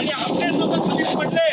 आणि आपले लोक खाली पडले.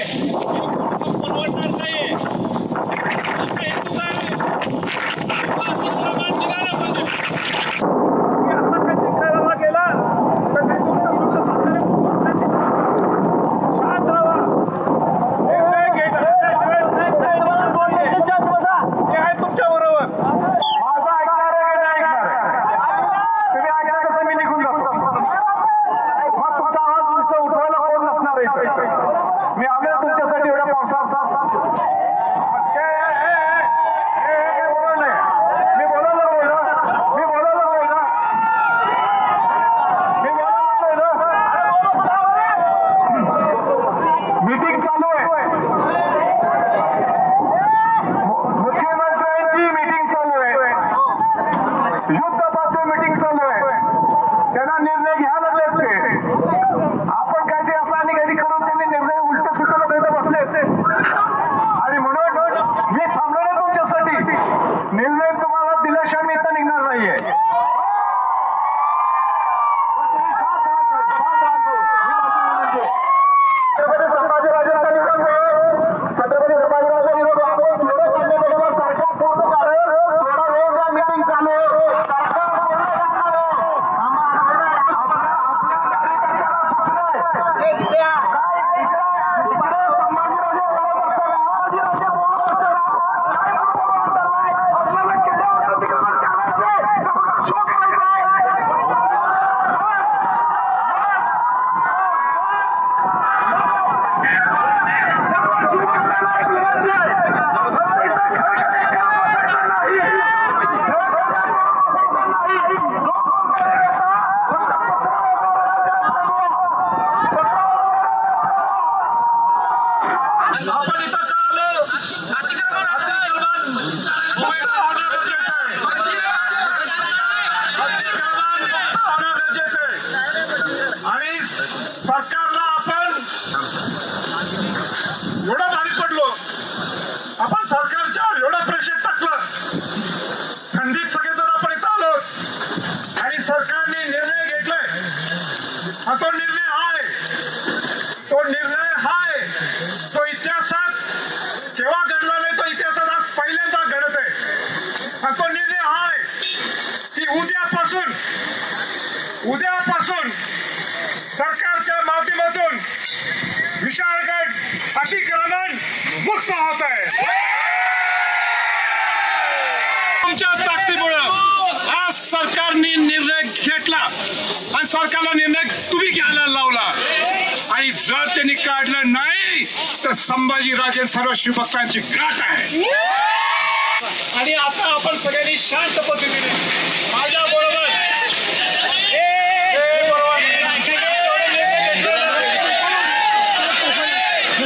एवढं भारी पडलो. आपण सरकारच्या एवढा प्रेशर टाकलं थंडीत सगळेजण आपण इथं आलो. आणि सरकारने निर्णय घेतलाय. हा तो निर्णय आहे. तो निर्णय हाय. तो इतिहासात केव्हा घडला नाही तो इतिहासात आज पहिल्यांदा घडत आहे. तो निर्णय हाय. की उद्यापासून उद्यापासून सरकारच्या माध्यमातून विशाळगड अतिक्रमण मुक्त होत आहे. तुमच्या ताकदीमुळं आज सरकारने निर्णय घेतला आणि सरकारला निर्णय तुम्ही घ्यायला लावला. आणि जर त्यांनी काढलं नाही तर संभाजीराजे सर्व शिवभक्तांची गाठ आहे. आणि आता आपण सगळ्यांनी शांत पद्धतीने माझ्या